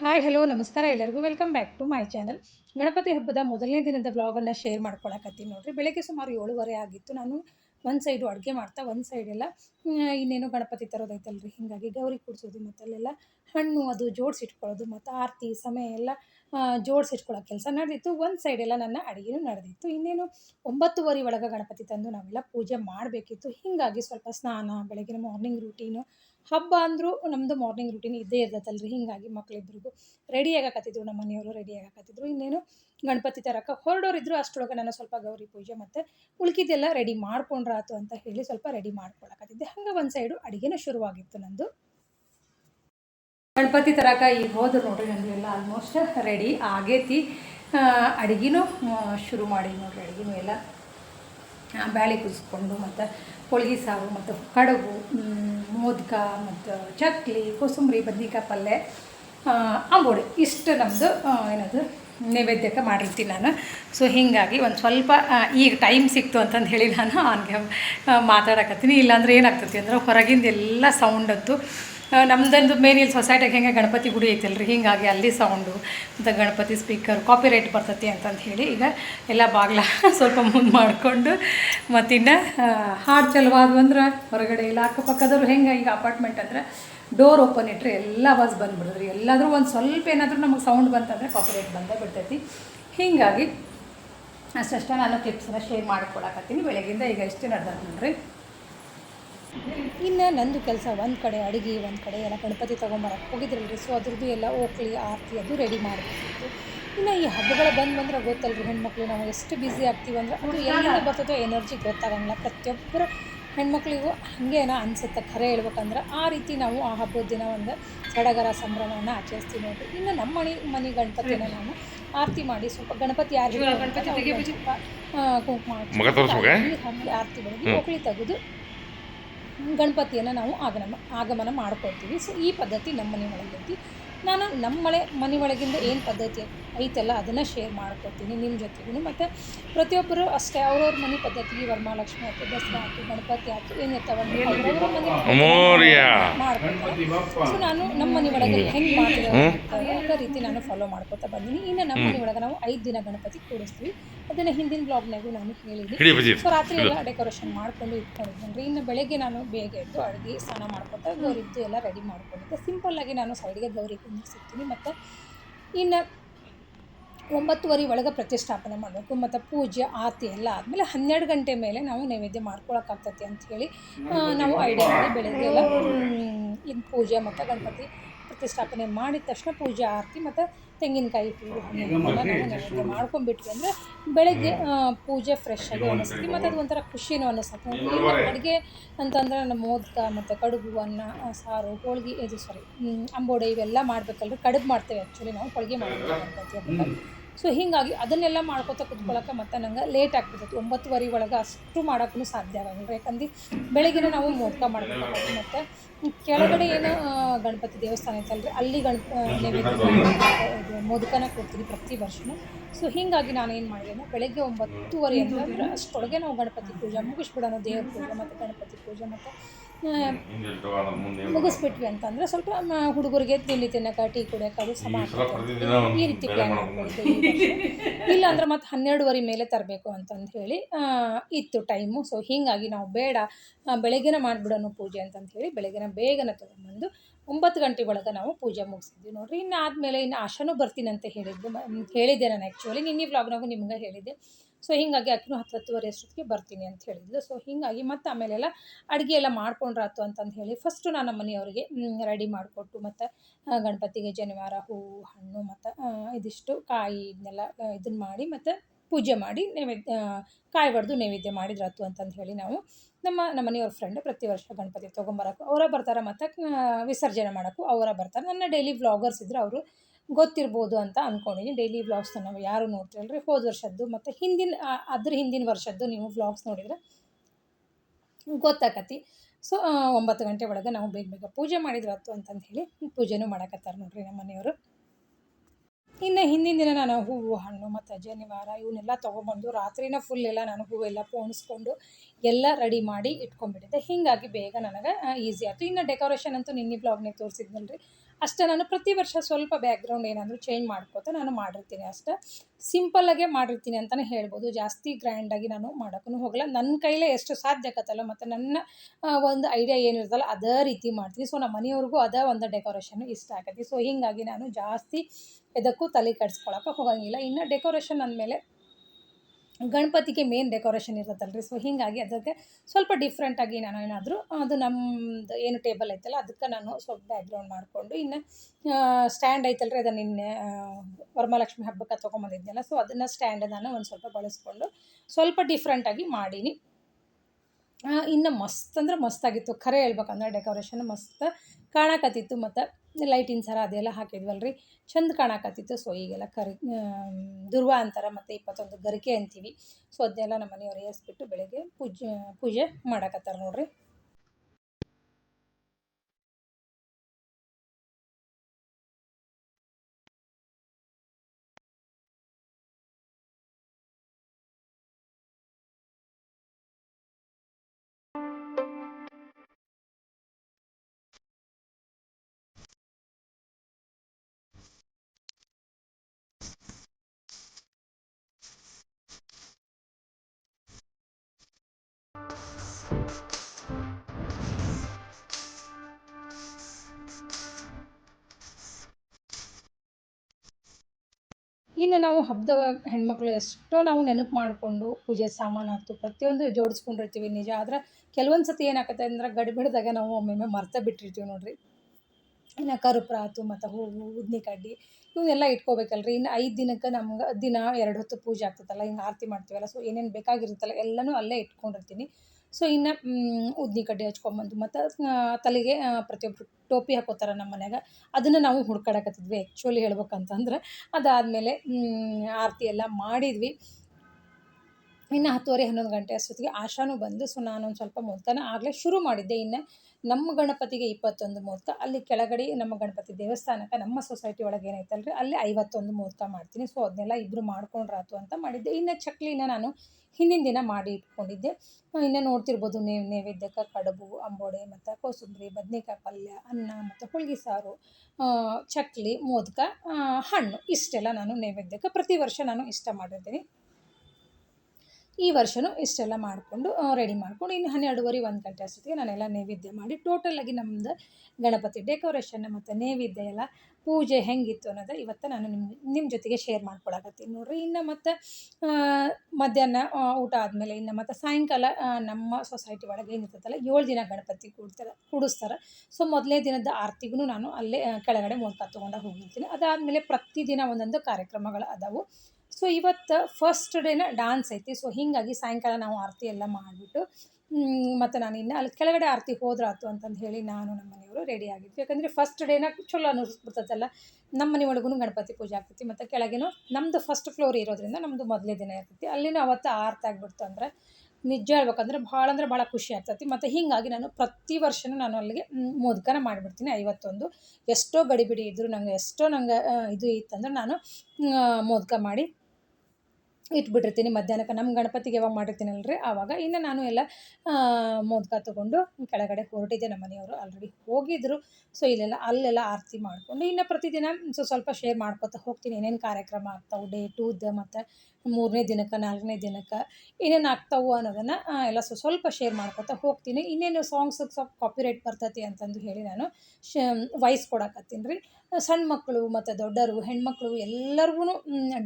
Hi hello ನಮಸ್ಕಾರ ಎಲ್ಲರಿಗೂ. Welcome back to my channel Ganapati ಹಬ್ಬದ ಮೊದಲನೇ ದಿನದ ಬ್ಲಾಗನ್ನು ಶೇರ್ ಮಾಡ್ಕೊಳಕತ್ತೀನಿ ನೋಡಿರಿ. ಬೆಳಗ್ಗೆ ಸುಮಾರು ಏಳುವರೆ ಆಗಿತ್ತು. ನಾನು ಒಂದು ಸೈಡು ಅಡುಗೆ ಮಾಡ್ತಾ, ಒಂದು ಸೈಡೆಲ್ಲ ಇನ್ನೇನು ಗಣಪತಿ ತರೋದೈತಲ್ರಿ ಹೀಗಾಗಿ ಗೌರಿ ಕೂಡಿಸೋದು ಮತ್ತು ಅಲ್ಲೆಲ್ಲ ಹಣ್ಣು ಅದು ಜೋಡಿಸಿಟ್ಕೊಳ್ಳೋದು, ಮತ್ತು ಆರತಿ, ಸಮಯ ಎಲ್ಲ ಜೋಡಿಸಿಟ್ಕೊಳ್ಳೋ ಕೆಲಸ ನಡೆದಿತ್ತು. ಒಂದು ಸೈಡೆಲ್ಲ ನನ್ನ ಅಡುಗೆನೂ ನಡೆದಿತ್ತು. ಇನ್ನೇನು ಒಂಬತ್ತುವರೆ ಒಳಗೆ ಗಣಪತಿ ತಂದು ನಾವೆಲ್ಲ ಪೂಜೆ ಮಾಡಬೇಕಿತ್ತು. ಹೀಗಾಗಿ ಸ್ವಲ್ಪ ಸ್ನಾನ, ಬೆಳಗಿನ ಮಾರ್ನಿಂಗ್ ರೂಟೀನು ಹಬ್ಬ ಅಂದರೂ ನಮ್ಮದು ಮಾರ್ನಿಂಗ್ ರೂಟೀನ್ ಇದ್ದೇ ಇರ್ತೈತಲ್ರಿ ಹೀಗಾಗಿ ಮಕ್ಕಳಿಬ್ರಿಗೂ ರೆಡಿ ಆಗಕತ್ತಿದ್ರು. ನಮ್ಮ ಮನೆಯವರು ರೆಡಿ ಆಗಕತ್ತಿದ್ರು. ಇನ್ನೇನು ಗಣಪತಿ ತರಕ್ಕೆ ಹೊರಡೋರಿದ್ರು ಅಷ್ಟೊಳಗೆ ನಾನು ಸ್ವಲ್ಪ ಗೌರಿ ಪೂಜೆ ಮತ್ತು ಉಳ್ಕಿದೆಲ್ಲ ರೆಡಿ ಮಾಡ್ಕೊಂಡ್ರಾತು ಅಂತ ಹೇಳಿ ಸ್ವಲ್ಪ ರೆಡಿ ಮಾಡ್ಕೊಳಕತ್ತಿದ್ದೆ. ಹಂಗೆ ಒಂದು ಸೈಡು ಅಡುಗೆನೂ ಶುರುವಾಗಿತ್ತು ನಂದು. ಗಣಪತಿ ತರಕ ಈಗ ಹೋದ್ರು ನೋಡ್ರಿ ಎಲ್ಲ ಆಲ್ಮೋಸ್ಟ್ ರೆಡಿ ಆಗೈತಿ. ಅಡುಗೆನೂ ಶುರು ಮಾಡಿ ನೋಡ್ರಿ ಅಡುಗೆನೂ ಎಲ್ಲ ಬ್ಯಾಳಿ ಕುದಿಸ್ಕೊಂಡು ಮತ್ತು ಹೋಳ್ಗೆ ಸಾರು, ಮತ್ತು ಕಡುಬು ಮೋದಕ, ಮತ್ತು ಚಕ್ಲಿ, ಕೋಸಂಬರಿ, ಬದ್ನಿಕಾಯಿ ಪಲ್ಯ ಅಂಬೋಡಿ. ಇಷ್ಟು ನಮ್ಮದು ಏನದು, ನೈವೇದ್ಯಕ್ಕೆ ಮಾಡಿರ್ತೀನಿ ನಾನು. ಸೊ ಹೀಗಾಗಿ ಒಂದು ಸ್ವಲ್ಪ ಈಗ ಟೈಮ್ ಸಿಕ್ತು ಅಂತಂದು ಹೇಳಿ ನಾನು ಅವನಿಗೆ ಮಾತಾಡಕತ್ತೀನಿ. ಇಲ್ಲಾಂದ್ರೆ ಏನಾಗ್ತೈತಿ ಅಂದ್ರೆ ಹೊರಗಿಂದ ಎಲ್ಲ ಸೌಂಡದ್ದು ನಮ್ದೊಂದು ಮೇನ್ ಇಲ್ಲಿ ಸೊಸೈಟಿಗೆ ಹೆಂಗೆ ಗಣಪತಿ ಗುಡಿ ಐತಲ್ರಿ ಹೀಗಾಗಿ ಅಲ್ಲಿ ಸೌಂಡು ಮತ್ತು ಗಣಪತಿ ಸ್ಪೀಕರ್ ಕಾಪಿ ರೈಟ್ ಬರ್ತೈತಿ ಅಂತಂದು ಹೇಳಿ ಈಗ ಎಲ್ಲ ಬಾಗ್ಲ ಸ್ವಲ್ಪ ಮುಂದೆ ಮಾಡಿಕೊಂಡು ಮತ್ತಿನ್ನು ಹಾಡು ಚಲವಾದ್ವು ಅಂದ್ರೆ ಹೊರಗಡೆ ಇಲ್ಲ, ಅಕ್ಕಪಕ್ಕದವ್ರು ಹೆಂಗೆ ಈಗ ಅಪಾರ್ಟ್ಮೆಂಟ್ ಅಂದ್ರೆ ಡೋರ್ ಓಪನ್ ಇಟ್ಟರೆ ಎಲ್ಲ ಬಸ್ ಬಂದುಬಿಡಿದ್ರಿ. ಎಲ್ಲಾದರೂ ಒಂದು ಸ್ವಲ್ಪ ಏನಾದರೂ ನಮಗೆ ಸೌಂಡ್ ಬಂತಂದರೆ ಕಾಪರೇಟ್ ಬಂದೇ ಬಿಡ್ತೈತಿ. ಹೀಗಾಗಿ ಅಷ್ಟಷ್ಟ ನಾನು ಕ್ಲಿಪ್ಸನ್ನ ಶೇರ್ ಮಾಡ್ಕೊಳಕತ್ತೀನಿ. ಬೆಳಗ್ಗಿಂದ ಈಗ ಇಷ್ಟೇ ನಡೆದ ಇನ್ನು ನಂದು ಕೆಲಸ ಒಂದು ಕಡೆ ಅಡುಗೆ ಒಂದು ಕಡೆ ಎಲ್ಲ ಗಣಪತಿ ತೊಗೊಂಬರಕ್ಕೆ ಹೋಗಿದ್ರಲ್ರಿ. ಸೊ ಅದ್ರದ್ದು ಎಲ್ಲ ಓಕ್ಲಿ ಆರತಿ ಅದು ರೆಡಿ ಮಾಡಬೇಕಿತ್ತು ಇನ್ನು ಈ ಹಬ್ಬಗಳು ಬಂದು ಬಂದ್ರೆ ಗೊತ್ತಲ್ರಿ ಹೆಣ್ಮಕ್ಳು ನಾವು ಎಷ್ಟು ಬ್ಯುಸಿ ಆಗ್ತೀವಿ ಅಂದ್ರೆ ಅದು ಎಲ್ಲಿಂದ ಬರ್ತದೋ ಎನರ್ಜಿ ಗೊತ್ತಾಗಂಗಿಲ್ಲ. ಪ್ರತಿಯೊಬ್ಬರು ಹೆಣ್ಮಕ್ಳಿಗೂ ಹಾಗೆ ಏನೋ ಅನಿಸುತ್ತೆ. ಖರೆ ಹೇಳ್ಬೇಕಂದ್ರೆ ಆ ರೀತಿ ನಾವು ಆ ಹಬ್ಬದ ದಿನ ಒಂದು ಸಡಗರ ಸಂಭ್ರಮವನ್ನು ಆಚರಿಸ್ತೀವಿ ನೋಡಿರಿ. ಇನ್ನು ನಮ್ಮ ಮನೆ ಮನೆ ಗಣಪತಿನ ನಾನು ಆರತಿ ಮಾಡಿ ಸ್ವಲ್ಪ ಗಣಪತಿ ಆರತಿ ಗಣಪತಿ ಕುಂಕುಮ ಆರತಿ ಬೆಳಗ್ಗೆ ಒಕ್ಕಳಿ ತೆಗೆದು ಗಣಪತಿಯನ್ನು ನಾವು ಆಗಮನ ಆಗಮನ ಮಾಡ್ಕೊಳ್ತೀವಿ. ಸೊ ಈ ಪದ್ಧತಿ ನಮ್ಮ ಮನೆ ಒಳಗೈತಿ ನಾನು ನಮ್ಮ ಮಳೆ ಮನೆ ಒಳಗಿಂದ ಏನು ಪದ್ಧತಿ ಐತಲ್ಲ ಅದನ್ನು ಶೇರ್ ಮಾಡ್ಕೊತೀನಿ ನಿಮ್ಮ ಜೊತೆಗೂ ಮತ್ತು ಪ್ರತಿಯೊಬ್ಬರು ಅಷ್ಟೇ ಅವ್ರವ್ರ ಮನೆ ಪದ್ಧತಿ ವರಮಹಾಲಕ್ಷ್ಮಿ ಆಯ್ತು ದಸರಾ ಆಯ್ತು ಗಣಪತಿ ಆಯ್ತು ಏನು ಅವ್ರವ್ರ ಮನೆ ಸೊ ನಾನು ನಮ್ಮ ಮನೆ ಒಳಗೆ ಹೆಂಗೆ ಮಾಡ್ತೀವಿ ಎಲ್ಲ ರೀತಿ ನಾನು ಫಾಲೋ ಮಾಡ್ಕೊತಾ ಬಂದೀನಿ. ಇನ್ನು ನಮ್ಮ ಮನೆ ಒಳಗೆ ನಾವು ಐದು ದಿನ ಗಣಪತಿ ಕೂಡಿಸ್ತೀವಿ. ಅದನ್ನು ಹಿಂದಿನ ಬ್ಲಾಗ್ನಾಗೂ ನಾನು ಹೇಳಿದ್ದೆ ಸೊ ರಾತ್ರಿ ಎಲ್ಲ ಡೆಕೋರೇಷನ್ ಮಾಡ್ಕೊಂಡು ಇಟ್ಕೊಂಡಿದ್ದೆ ಇನ್ನು ಬೆಳಗ್ಗೆ ನಾನು ಬೇಗ ಎದ್ದು ಅಡುಗೆ ಸ್ನಾನ ಮಾಡ್ಕೊತಾ ಗೌರಿದ್ದು ಎಲ್ಲ ರೆಡಿ ಮಾಡ್ಕೊಂಡಿದ್ದೆ. ಆಗಿ ನಾನು ಸೈಡ್ಗೆ ಗೌರಿ ಕುಂದಿರ್ಸಿರ್ತೀನಿ ಮತ್ತು ಇನ್ನು ಒಂಬತ್ತುವರೆ ಒಳಗೆ ಪ್ರತಿಷ್ಠಾಪನೆ ಮಾಡಬೇಕು. ಮತ್ತು ಪೂಜೆ, ಆರತಿ ಎಲ್ಲ ಆದಮೇಲೆ ಹನ್ನೆರಡು ಗಂಟೆ ಮೇಲೆ ನಾವು ನೈವೇದ್ಯ ಮಾಡ್ಕೊಳಕ್ಕಾಗ್ತೈತಿ ಅಂಥೇಳಿ ನಾವು ಐಡಿಯಾ ಮಾಡಿ ಬೆಳಗ್ಗೆ ಎಲ್ಲ ಇನ್ನು ಪೂಜೆ ಮತ್ತು ಗಣಪತಿ ಪ್ರತಿಷ್ಠಾಪನೆ ಮಾಡಿದ ತಕ್ಷಣ ಪೂಜೆ, ಆರತಿ ಮತ್ತು ತೆಂಗಿನಕಾಯಿ ಮಾಡ್ಕೊಂಡ್ಬಿಟ್ವಿ ಅಂದರೆ ಬೆಳಗ್ಗೆ ಪೂಜೆ ಫ್ರೆಶ್ ಆಗಿ ಅನ್ನಿಸ್ತೀವಿ ಮತ್ತು ಅದು ಒಂಥರ ಖುಷಿನೂ ಅನ್ನಿಸ್ತದೆ ಅಡುಗೆ ಅಂತಂದ್ರೆ ನಮ್ಮ ಮೋದಕ ಮತ್ತು ಕಡುಬು ಅನ್ನ ಸಾರು ಹೋಳ್ಗೆ ಇದು ಸಾರಿ ಅಂಬೋಡೆ ಇವೆಲ್ಲ ಮಾಡ್ಬೇಕಲ್ರಿ. ಕಡುಬು ಮಾಡ್ತೇವೆ ಆ್ಯಕ್ಚುಲಿ ನಾವು. ಹೋಳ್ಗೆ ಮಾಡಬೇಕು ಸೊ ಹೀಗಾಗಿ ಅದನ್ನೆಲ್ಲ ಮಾಡ್ಕೊತ ಕುತ್ಕೊಳ್ಳೋಕೆ ಮತ್ತೆ ನಂಗೆ ಲೇಟ್ ಆಗ್ಬಿಡ್ತೈತಿ. ಒಂಬತ್ತುವರೆ ಒಳಗೆ ಅಷ್ಟು ಮಾಡೋಕ್ಕೂ ಸಾಧ್ಯ ಆಗಲ್ಲ. ಯಾಕಂದ್ರೆ ಬೆಳಗಿನ ನಾವು ಮೋದಕ ಮಾಡಬೇಕಾಗುತ್ತೆ ಮತ್ತು ಕೆಳಗಡೆ ಏನು ಗಣಪತಿ ದೇವಸ್ಥಾನ ಐತಲ್ರಿ ಅಲ್ಲಿ ಗಣಪ ಇದು ಮೋದಕನ ಕೊಡ್ತೀನಿ ಪ್ರತಿ ವರ್ಷನೂ. ಸೊ ಹೀಗಾಗಿ ನಾನು ಏನು ಮಾಡಿದೆ ಬೆಳಗ್ಗೆ ಒಂಬತ್ತುವರೆ ಅಂದರೆ ಅಷ್ಟೊಳಗೆ ನಾವು ಗಣಪತಿ ಪೂಜೆ ಮುಗಿಸ್ಬಿಡೋಣ. ದೇವ್ರ ಪೂಜೆ ಮತ್ತು ಗಣಪತಿ ಪೂಜೆ ಮತ್ತು ಮುಗಿಸ್ಬಿಟ್ವಿ ಅಂತಂದರೆ ಸ್ವಲ್ಪ ಹುಡುಗರಿಗೆ ತಿಂಡಿ ತಿನ್ನೋಕೆ ಟೀ ಕುಡಿಯೋಕೆ ಅದು ಸಮ ಈ ರೀತಿ ಇಲ್ಲ ಅಂದ್ರೆ ಮತ್ತೆ ಹನ್ನೆರಡುವರೆ ಮೇಲೆ ತರಬೇಕು ಅಂತಂದು ಹೇಳಿ ಇತ್ತು ಟೈಮು ಸೊ ಹೀಗಾಗಿ ನಾವು ಬೇಡ ಬೆಳಗ್ಗೆನ ಮಾಡಿಬಿಡೋಣ ಪೂಜೆ ಅಂತಂದು ಹೇಳಿ ಬೆಳಗ್ಗೆನ ಬೇಗನೆ ತೊಗೊಂಡ್ಬಂದು ಒಂಬತ್ತು ಗಂಟೆ ಒಳಗೆ ನಾವು ಪೂಜೆ ಮುಗಿಸಿದ್ವಿ. ನೋಡಿರಿ ಇನ್ನು ಆದಮೇಲೆ ಇನ್ನು ಆಶಾನೂ ಬರ್ತೀನಂತ ಹೇಳಿದ್ದು ಹೇಳಿದ್ದೆ ನಾನು ಆ್ಯಕ್ಚುಲಿ ನಿನ್ನೆ ವ್ಲಾಗ್ನಾಗೂ ನಿಮ್ಗೆ ಹೇಳಿದ್ದೆ. ಸೊ ಹೀಗಾಗಿ ಆಕಿನೂ ಹತ್ತು ಹತ್ತುವರೆ ಅಷ್ಟೊತ್ತಿಗೆ ಬರ್ತೀನಿ ಅಂತ ಹೇಳಿದ್ಲು. ಸೊ ಹೀಗಾಗಿ ಮತ್ತು ಆಮೇಲೆಲ್ಲ ಅಡುಗೆ ಎಲ್ಲ ಮಾಡ್ಕೊಂಡ್ರಾತು ಅಂತಂದು ಹೇಳಿ ಫಸ್ಟು ನಾನು ನಮ್ಮ ಮನೆಯವರಿಗೆ ರೆಡಿ ಮಾಡಿಕೊಟ್ಟು ಮತ್ತು ಗಣಪತಿಗೆ ಜನಿವಾರ ಹೂವು ಹಣ್ಣು ಮತ್ತು ಇದಿಷ್ಟು ಕಾಯಿ ಇದನ್ನೆಲ್ಲ ಇದನ್ನು ಮಾಡಿ ಮತ್ತು ಪೂಜೆ ಮಾಡಿ ನೈವೇದ್ಯ ಕಾಯಿ ಹೊಡೆದು ನೈವೇದ್ಯ ಮಾಡಿದ್ರಾತು ಅಂತಂದು ಹೇಳಿ ನಾವು ನಮ್ಮ ನಮ್ಮ ಮನೆಯವ್ರ ಫ್ರೆಂಡ್ ಪ್ರತಿ ವರ್ಷ ಗಣಪತಿ ತೊಗೊಂಬರಕ್ಕೆ ಅವರ ಬರ್ತಾರೆ ಮತ್ತು ವಿಸರ್ಜನೆ ಮಾಡೋಕ್ಕೂ ಅವರ ಬರ್ತಾರೆ. ನನ್ನ ಡೈಲಿ ವ್ಲಾಗರ್ಸ್ ಇದ್ದರೆ ಅವರು ಗೊತ್ತಿರ್ಬೋದು ಅಂತ ಅಂದ್ಕೊಂಡಿದ್ದೀನಿ ಡೈಲಿ ವ್ಲಾಗ್ಸ್ನ ನಾವು ಯಾರು ನೋಡ್ತಿರಲ್ರಿ ಹೋದ ವರ್ಷದ್ದು ಮತ್ತು ಹಿಂದಿನ ಅದ್ರ ಹಿಂದಿನ ವರ್ಷದ್ದು ನೀವು ವ್ಲಾಗ್ಸ್ ನೋಡಿದರೆ ಗೊತ್ತಾಕತಿ. ಸೊ ಒಂಬತ್ತು ಗಂಟೆ ಒಳಗೆ ನಾವು ಬೇಗ ಬೇಗ ಪೂಜೆ ಮಾಡಿದ್ರಾತು ಅಂತಂದು ಹೇಳಿ ಪೂಜೆನೂ ಮಾಡಕತ್ತಾರೆ ನೋಡ್ರಿ ನಮ್ಮ ಮನೆಯವರು. ಇನ್ನು ಹಿಂದಿನ ದಿನ ನಾನು ಹೂವು, ಹಣ್ಣು ಮತ್ತು ಜನಿವಾರ ಇವನ್ನೆಲ್ಲ ತೊಗೊಂಬಂದು ರಾತ್ರಿನ ಫುಲ್ ಎಲ್ಲ ನಾನು ಹೂವೆಲ್ಲ ಪೋಣಿಸ್ಕೊಂಡು ಎಲ್ಲ ರೆಡಿ ಮಾಡಿ ಇಟ್ಕೊಂಡ್ಬಿಟ್ಟಿದ್ದೆ. ಹೀಗಾಗಿ ಬೇಗ ನನಗೆ ಈಸಿ ಆಯಿತು. ಇನ್ನು ಡೆಕೋರೇಷನ್ ಅಂತೂ ನಿನ್ನೆ ಬ್ಲಾಗ್ನಾಗ ತೋರಿಸಿದ್ನಲ್ರಿ. ಅಷ್ಟೇ, ನಾನು ಪ್ರತಿ ವರ್ಷ ಸ್ವಲ್ಪ ಬ್ಯಾಕ್ಗ್ರೌಂಡ್ ಏನಾದರೂ ಚೇಂಜ್ ಮಾಡ್ಕೋತ ನಾನು ಮಾಡಿರ್ತೀನಿ ಅಷ್ಟೇ. ಸಿಂಪಲ್ಲಾಗೆ ಮಾಡಿರ್ತೀನಿ ಅಂತಲೇ ಹೇಳ್ಬೋದು. ಜಾಸ್ತಿ ಗ್ರ್ಯಾಂಡಾಗಿ ನಾನು ಮಾಡೋಕ್ಕೂ ಹೋಗಲ್ಲ. ನನ್ನ ಕೈಲೇ ಎಷ್ಟು ಸಾಧ್ಯ ಆಗತ್ತಲ್ಲ, ಮತ್ತು ನನ್ನ ಒಂದು ಐಡಿಯಾ ಏನಿರ್ತಲ್ಲ ಅದೇ ರೀತಿ ಮಾಡ್ತೀನಿ. ಸೊ ನಮ್ಮ ಮನೆಯವ್ರಿಗೂ ಅದೇ ಒಂದು ಡೆಕೋರೇಷನ್ ಇಷ್ಟ ಆಗತ್ತೆ. ಸೊ ಹೀಗಾಗಿ ನಾನು ಜಾಸ್ತಿ ಇದಕ್ಕೂ ತಲೆ ಕೆಡಿಸ್ಕೊಳಕ್ಕೆ ಹೋಗಂಗಿಲ್ಲ. ಇನ್ನು ಡೆಕೋರೇಷನ್ ಅಂದಮೇಲೆ ಗಣಪತಿಗೆ ಮೇನ್ ಡೆಕೋರೇಷನ್ ಇರುತ್ತಲ್ರಿ. ಸೊ ಹೀಗಾಗಿ ಅದಕ್ಕೆ ಸ್ವಲ್ಪ ಡಿಫ್ರೆಂಟಾಗಿ ನಾನು ಏನಾದರೂ ಅದು ನಮ್ಮದು ಏನು ಟೇಬಲ್ ಐತಲ್ಲ, ಅದಕ್ಕೆ ನಾನು ಸ್ವಲ್ಪ ಬ್ಯಾಕ್ಗ್ರೌಂಡ್ ಮಾಡಿಕೊಂಡು ಇನ್ನು ಸ್ಟ್ಯಾಂಡ್ ಐತಲ್ರಿ ಅದನ್ನು ನಿನ್ನೆ ವರಮಹಾಲಕ್ಷ್ಮಿ ಹಬ್ಬಕ್ಕೆ ತೊಗೊಂಬಂದಿದ್ನಲ್ಲ ಸೊ ಅದನ್ನು ಸ್ಟ್ಯಾಂಡ್ ನಾನು ಒಂದು ಸ್ವಲ್ಪ ಬಳಸ್ಕೊಂಡು ಸ್ವಲ್ಪ ಡಿಫ್ರೆಂಟಾಗಿ ಮಾಡೀನಿ. ಇನ್ನು ಮಸ್ತ್ ಅಂದ್ರೆ ಮಸ್ತಾಗಿತ್ತು ಖರೆ ಹೇಳ್ಬೇಕಂದ್ರೆ ಡೆಕೋರೇಷನ್ ಮಸ್ತ್ ಕಾಣಕತ್ತಿತ್ತು, ಮತ್ತು ಲೈಟಿನ ಸರ ಅದೆಲ್ಲ ಹಾಕಿದ್ವಲ್ರಿ. ಚಂದ ಕಾಣಕತ್ತಿತ್ತು. ಸೊ ಈಗೆಲ್ಲ ಕರಿ ದುರ್ವ ಅಂತಾರೆ ಮತ್ತು ಇಪ್ಪತ್ತೊಂದು ಗರಿಕೆ ಅಂತೀವಿ. ಸೊ ಅದನ್ನೆಲ್ಲ ನಮ್ಮ ಮನೆಯವ್ರು ಏರಿಸ್ಬಿಟ್ಟು ಬೆಳಗ್ಗೆ ಪೂಜೆ ಪೂಜೆ ಮಾಡಕತ್ತಾರೆ ನೋಡ್ರಿ. ಇನ್ನು ನಾವು ಹಬ್ಬದ ಹೆಣ್ಮಕ್ಳು ಎಷ್ಟೋ ನಾವು ನೆನಪು ಮಾಡಿಕೊಂಡು ಪೂಜೆ ಸಾಮಾನು ಆಯ್ತು ಪ್ರತಿಯೊಂದು ಜೋಡಿಸ್ಕೊಂಡಿರ್ತೀವಿ ನಿಜ. ಆದ್ರೆ ಕೆಲವೊಂದು ಸತಿ ಏನಾಗತ್ತೆ ಅಂದ್ರೆ ಗಡಿಬಿಡ್ದಾಗ ನಾವು ಒಮ್ಮೊಮ್ಮೆ ಮರ್ತ ಬಿಟ್ಟಿರ್ತೀವಿ ನೋಡ್ರಿ. ಇನ್ನು ಕರುಪುರ ಆಯ್ತು ಮತ್ತು ಹೂವು ಉದ್ನಿ ಕಡ್ಡಿ ಇವನ್ನೆಲ್ಲ ಇಟ್ಕೋಬೇಕಲ್ರಿ. ಇನ್ನು ಐದು ದಿನಕ್ಕೆ ನಮ್ಗೆ ದಿನ ಎರಡು ಹೊತ್ತು ಪೂಜೆ ಆಗ್ತೈತಲ್ಲ ಹಿಂಗೆ ಆರತಿ ಮಾಡ್ತೀವಲ್ಲ ಸೊ ಏನೇನು ಬೇಕಾಗಿರುತ್ತಲ್ಲ ಎಲ್ಲನೂ ಅಲ್ಲೇ ಇಟ್ಕೊಂಡಿರ್ತೀನಿ. ಸೊ ಇನ್ನು ಉದ್ನಿ ಕಡ್ಡಿ ಹಚ್ಕೊಂಬಂದು ಮತ್ತು ತಲೆಗೆ ಪ್ರತಿಯೊಬ್ಬರು ಟೋಪಿ ಹಾಕೋತಾರೆ ನಮ್ಮ ಮನೆಯಾಗ ಅದನ್ನು ನಾವು ಹುಡ್ಕಾಡಕತ್ತಿದ್ವಿ ಆ್ಯಕ್ಚುಲಿ ಹೇಳ್ಬೇಕಂತಂದ್ರೆ. ಅದಾದಮೇಲೆ ಆರತಿ ಎಲ್ಲ ಮಾಡಿದ್ವಿ. ಇನ್ನು ಹತ್ತುವರೆ ಹನ್ನೊಂದು ಗಂಟೆ ಅಷ್ಟೊತ್ತಿಗೆ ಆಶಾನು ಬಂದು, ಸೊ ನಾನೊಂದು ಸ್ವಲ್ಪ ಮೊದಕನ ಆಗಲೇ ಶುರು ಮಾಡಿದ್ದೆ. ಇನ್ನು ನಮ್ಮ ಗಣಪತಿಗೆ ಇಪ್ಪತ್ತೊಂದು ಮುಹೂರ್ತ, ಅಲ್ಲಿ ಕೆಳಗಡೆ ನಮ್ಮ ಗಣಪತಿ ದೇವಸ್ಥಾನಕ್ಕೆ ನಮ್ಮ ಸೊಸೈಟಿ ಒಳಗೆ ಏನೈತಲ್ರಿ, ಅಲ್ಲಿ ಐವತ್ತೊಂದು ಮುಹೂರ್ತ ಮಾಡ್ತೀನಿ. ಸೊ ಅದನ್ನೆಲ್ಲ ಇಬ್ಬರು ಮಾಡ್ಕೊಂಡ್ರಾತು ಅಂತ ಮಾಡಿದ್ದೆ. ಇನ್ನು ಚಕ್ಲಿನ ನಾನು ಹಿಂದಿನ ದಿನ ಮಾಡಿ ಇಟ್ಕೊಂಡಿದ್ದೆ. ಇನ್ನು ನೋಡ್ತಿರ್ಬೋದು, ನೇ, ನೈವೇದ್ಯಕ್ಕೆ ಕಡುಬು, ಅಂಬೋಡೆ ಮತ್ತು ಕೋಸಂಬರಿ, ಬದ್ನೆಕಾಯಿ ಪಲ್ಯ, ಅನ್ನ ಮತ್ತು ಹೋಳಿಗೆ ಸಾರು ಚಕ್ಲಿ, ಮೋದಕ ಹಣ್ಣು, ಇಷ್ಟೆಲ್ಲ ನಾನು ನೈವೇದ್ಯಕ್ಕೆ ಪ್ರತಿ ವರ್ಷ ನಾನು ಇಷ್ಟ ಮಾಡಿರ್ತೀನಿ. ಈ ವರ್ಷವೂ ಇಷ್ಟೆಲ್ಲ ಮಾಡಿಕೊಂಡು ರೆಡಿ ಮಾಡ್ಕೊಂಡು, ಇನ್ನು ಹನ್ನೆರಡುವರೆ, ಒಂದು ಗಂಟೆ ಅಷ್ಟೊತ್ತಿಗೆ ನಾನೆಲ್ಲ ನೈವೇದ್ಯ ಮಾಡಿ ಟೋಟಲಾಗಿ ನಮ್ಮದು ಗಣಪತಿ ಡೆಕೋರೇಷನ್ ಮತ್ತು ನೈವೇದ್ಯ ಎಲ್ಲ ಪೂಜೆ ಹೆಂಗಿತ್ತು ಅನ್ನೋದು ಇವತ್ತು ನಾನು ನಿಮ್ಮ ನಿಮ್ಮ ಜೊತೆಗೆ ಶೇರ್ ಮಾಡ್ಕೊಳಕತ್ತೀನಿ ನೋಡ್ರಿ. ಇನ್ನು ಮತ್ತು ಮಧ್ಯಾಹ್ನ ಊಟ ಆದಮೇಲೆ ಇನ್ನು ಮತ್ತು ಸಾಯಂಕಾಲ ನಮ್ಮ ಸೊಸೈಟಿ ಒಳಗೆ ಏನಿರ್ತದಲ್ಲ ಏಳು ದಿನ ಗಣಪತಿ ಕೂಡ್ತಾರೆ ಕೂಡಿಸ್ತಾರೆ. ಸೊ ಮೊದಲೇ ದಿನದ ಆರತಿಗೂ ನಾನು ಅಲ್ಲೇ ಕೆಳಗಡೆ ಮೂರ್ತಾ ತೊಗೊಂಡು ಹೋಗಿರ್ತೀನಿ. ಅದಾದಮೇಲೆ ಪ್ರತಿದಿನ ಒಂದೊಂದು ಕಾರ್ಯಕ್ರಮಗಳು ಅದಾವು. ಸೊ ಇವತ್ತು ಫಸ್ಟ್ ಡೇನ ಡಾನ್ಸ್ ಐತಿ. ಸೊ ಹೀಗಾಗಿ ಸಾಯಂಕಾಲ ನಾವು ಆರತಿ ಎಲ್ಲ ಮಾಡಿಬಿಟ್ಟು ಮತ್ತು ನಾನು ಇನ್ನು ಅಲ್ಲಿ ಕೆಳಗಡೆ ಆರತಿ ಹೋದ್ರಾತು ಅಂತಂದು ಹೇಳಿ ನಾನು ನಮ್ಮ ಮನೆಯವರು ರೆಡಿ ಆಗಿದ್ವಿ. ಯಾಕಂದರೆ ಫಸ್ಟ್ ಡೇನ ಚಲೋ ಅನ್ನಿಸ್ಬಿಡ್ತದಲ್ಲ ನಮ್ಮ ಮನೆ ಒಳಗೂ ಗಣಪತಿ ಪೂಜೆ ಆಗ್ತೈತಿ. ಮತ್ತು ಕೆಳಗೇನು ನಮ್ಮದು ಫಸ್ಟ್ ಫ್ಲೋರ್ ಇರೋದ್ರಿಂದ ನಮ್ಮದು ಮೊದಲೇ ದಿನ ಇರ್ತೈತಿ. ಅಲ್ಲಿನೂ ಅವತ್ತು ಆರತಿ ಆಗ್ಬಿಡ್ತು ಅಂದ್ರೆ ನಿಜ ಹೇಳ್ಬೇಕಂದ್ರೆ ಭಾಳ ಅಂದ್ರೆ ಭಾಳ ಖುಷಿ ಆಗ್ತೈತಿ. ಮತ್ತು ಹೀಗಾಗಿ ನಾನು ಪ್ರತಿ ವರ್ಷವೂ ನಾನು ಅಲ್ಲಿಗೆ ಮೋದಕನ ಮಾಡಿಬಿಡ್ತೀನಿ. ಐವತ್ತೊಂದು ಎಷ್ಟೋ ಗಡಿಬಿಡಿ ಇದ್ದರೂ ನಂಗೆ ಎಷ್ಟೋ ನಂಗೆ ಇದು ಇತ್ತಂದ್ರೆ ನಾನು ಮೋದಕ ಮಾಡಿ ಇಟ್ಬಿಟ್ಟಿರ್ತೀನಿ. ಮಧ್ಯಾಹ್ನಕ್ಕೆ ನಮ್ಮ ಗಣಪತಿಗೆ ಯಾವಾಗ ಮಾಡಿರ್ತೀನಲ್ರಿ? ಆವಾಗ ಇನ್ನು ನಾನು ಎಲ್ಲ ಮೋದಕ ತೊಗೊಂಡು ಕೆಳಗಡೆ ಹೊರಟಿದ್ದೆ ನಮ್ಮ ಮನೆಯವರು. ಆಲ್ರೆಡಿ ಹೋಗಿದ್ದರು ಸೊ ಇಲ್ಲೆಲ್ಲ, ಅಲ್ಲೆಲ್ಲ ಆರತಿ ಮಾಡಿಕೊಂಡು ಇನ್ನು ಪ್ರತಿದಿನ ಸೊ, ಸ್ವಲ್ಪ ಶೇರ್ ಮಾಡ್ಕೊತಾ ಹೋಗ್ತೀನಿ. ಏನೇನು ಕಾರ್ಯಕ್ರಮ ಆಗ್ತಾವೆ ಡೇ ಟೂದ ಮತ್ತು ಮೂರನೇ ದಿನಕ್ಕೆ, ನಾಲ್ಕನೇ ದಿನಕ್ಕೆ ಏನೇನು ಆಗ್ತಾವು ಅನ್ನೋದನ್ನು ಎಲ್ಲ ಸೊ, ಸ್ವಲ್ಪ ಶೇರ್ ಮಾಡ್ಕೊತಾ ಹೋಗ್ತೀನಿ. ಇನ್ನೇನು ಸಾಂಗ್ಸಿಗೆ ಸ್ವಲ್ಪ ಕಾಪಿರೈಟ್ ಬರ್ತತಿ ಅಂತಂದು ಹೇಳಿ ನಾನು, ಶ ವಾಯ್ಸ್ ಕೊಡಕತ್ತೀನಿ ರೀ. ಸಣ್ಣ ಮಕ್ಕಳು ಮತ್ತು ದೊಡ್ಡರು, ಹೆಣ್ಮಕ್ಳು ಎಲ್ಲರಿಗೂ